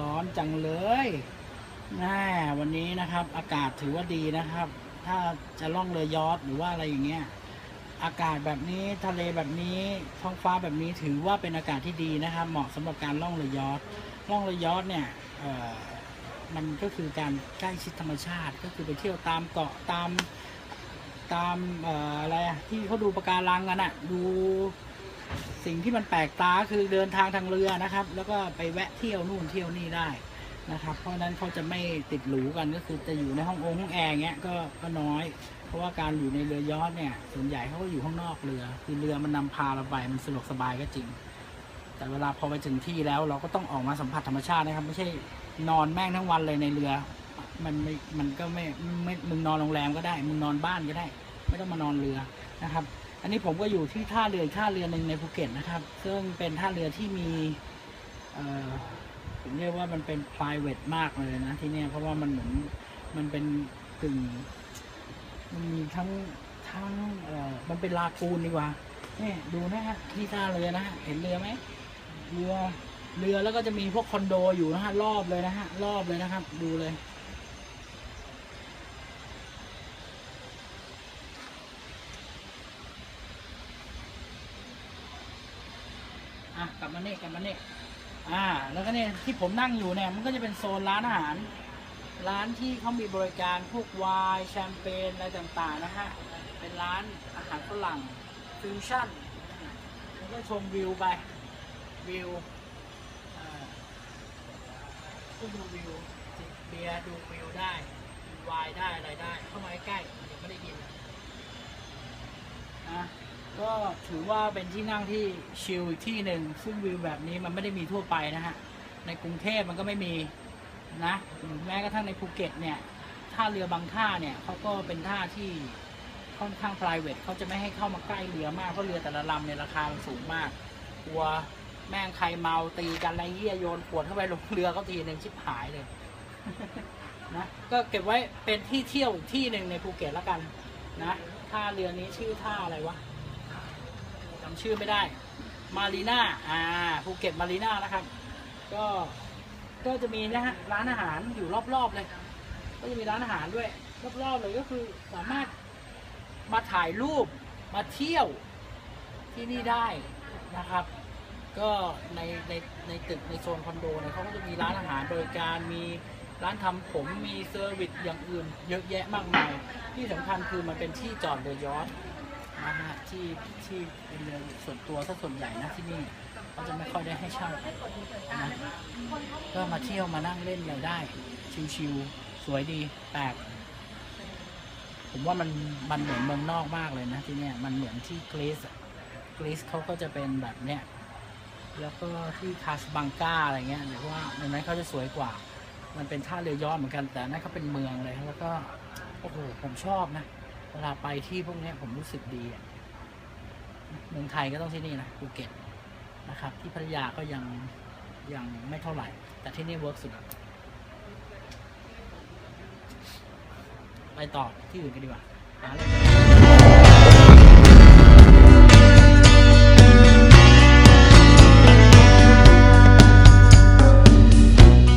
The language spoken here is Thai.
ร้อนจังเลยแน่วันนี้นะครับ อากาศถือว่าดีนะครับ ถ้าจะล่องเรือยอทหรือว่าอะไรอย่างเงี้ย อากาศแบบนี้ทะเลแบบนี้ท้องฟ้าแบบนี้ถือว่าเป็นอากาศที่ดีนะครับ เหมาะสำหรับการล่องเรือยอทล่องเรือยอทเนี่ยมันก็คือการใกล้ชิดธรรมชาติ ก็คือไปเที่ยวตามเกาะตามตามอออะไรที่เขาดูปะการังกันอะดู สิ่งที่มันแปลกตาคือเดินทางทางเรือนะครับ แล้วก็ไปแวะเที่ยวนู่นเที่ยวนี่ได้นะครับ เพราะนั้นเขาจะไม่ติดหรูกันก็คือจะอยู่ในห้ององค์ห้องแอร์เงี้ยก็ก็น้อย เพราะว่าการอยู่ในเรือยอทเนี่ย ส่วนใหญ่เขาก็อยู่ข้างนอกเรือ คือเรือมันนำพาเราไปมันสะดวกสบายก็จริง แต่เวลาพอไปถึงที่แล้วเราก็ต้องออกมาสัมผัสธรรมชาตินะครับ ไม่ใช่นอนแม่งทั้งวันเลยในเรือ มันไม่มันก็ไม่ไม่มึงนอนโรงแรมก็ได้ มึงนอนบ้านก็ได้ ไม่ต้องมานอนเรือนะครับ อันนี้ผมก็อยู่ที่ท่าเรือท่าเรือหนึ่งในภูเก็ตนะครับ ซึ่งเป็นท่าเรือที่มีเอ่อผมเรียกว่ามันเป็น private มากเลยนะที่นี่เพราะว่ามันเหมือนมันเป็นกึ่งมันมีทั้งทั้งเอ่อมันเป็นลากูนดีกว่านี่ดูนะฮะที่ท่าเรือนะฮะเห็นเรือไหมเรือเรือแล้วก็จะมีพวกคอนโดอยู่นะฮะรอบเลยนะฮะรอบเลยนะครับ ดูเลย อะกลับมาเนี่ยกลับมาเนี่ยอ่า แล้วก็เนี่ยที่ผมนั่งอยู่เนี่ย มันก็จะเป็นโซนร้านอาหาร ร้านที่เขามีบริการพวกไวน์แชมเปญอะไรต่างๆนะฮะ เป็นร้านอาหารฝรั่งฟิวชั่นแล้วก็ชมวิวไป วิวก็ดูวิวจิบเบียร์ดูวิวได้ไวน์ได้อะไรได้ เข้ามาใกล้ๆมันยังไม่ได้ยินนะ ก็ถือว่าเป็นที่นั่งที่ชิลอีกที่หนึ่งซึ่งวิวแบบนี้มันไม่ได้มีทั่วไปนะฮะ ในกรุงเทพมันก็ไม่มีนะหรือแม้กระทั่งในภูเก็ตเนี่ยท่าเรือบางท่าเนี่ยเขาก็เป็นท่าที่ค่อนข้าง p r i v a t เขาจะไม่ให้เข้ามาใกล้เรือมาก เพราะเรือแต่ละลำเนี่ยราคาสูงมากกลัวแม่งใครเมาตีกันอะไรเงี้ยโยนขวดเข้าไปลงเรือเขาทีหนึ่งชิบหายเลยนะก็เก็บไว้เป็นที่เที่ยวอีกที่หนึ่งในภูเก็ตแล้วกันนะท่าเรือนี้ชื่อท่าอะไรวะ จำชื่อไม่ได้ มารีนาอ่าภูเก็ตมารีนานะครับ ก็ก็จะมีนะฮะร้านอาหารอยู่รอบๆเลย ก็จะมีร้านอาหารด้วย รอบๆเลยก็คือสามารถมาถ่ายรูปมาเที่ยวที่นี่ได้นะครับ ก็ในในในตึกในโซนคอนโดเนี่ยเขาก็จะมีร้านอาหารบริการมีร้านทำผมมีเซอร์วิสอย่างอื่น เยอะแยะมากมาย ที่สำคัญคือมันเป็นที่จอดเรือยอชต์ นะฮะที่ที่เป็นเรือส่วนตัวถ้าส่วนใหญ่นะที่นี่เขาจะไม่ค่อยได้ให้เช่ากันนะก็มาเที่ยวมานั่งเล่นอะไรได้ ชิวๆสวยดีแปลกผมว่ามันมันเหมือนเมืองนอกมากเลยนะที่เนี่ยมันเหมือนที่กรีซกรีซเขาก็จะเป็นแบบเนี้ยแล้วก็ที่คาสบังกาอะไรเงี้ยหรือว่าในนั้นเขาจะสวยกว่า มันเป็นท่าเรือยอชต์เหมือนกันแต่นนั่นเขาเป็นเมืองเลยแล้วก็โอ้โหผมชอบนะ เวลาไปที่พวกนี้ผมรู้สึกดีอะเมืองไทยก็ต้องที่นี่นะภูเก็ตนะครับ ที่พัทยาก็ยังยังไม่เท่าไหร่ แต่ที่นี่เวิร์กสุด ไปต่อที่อื่นกันดีกว่า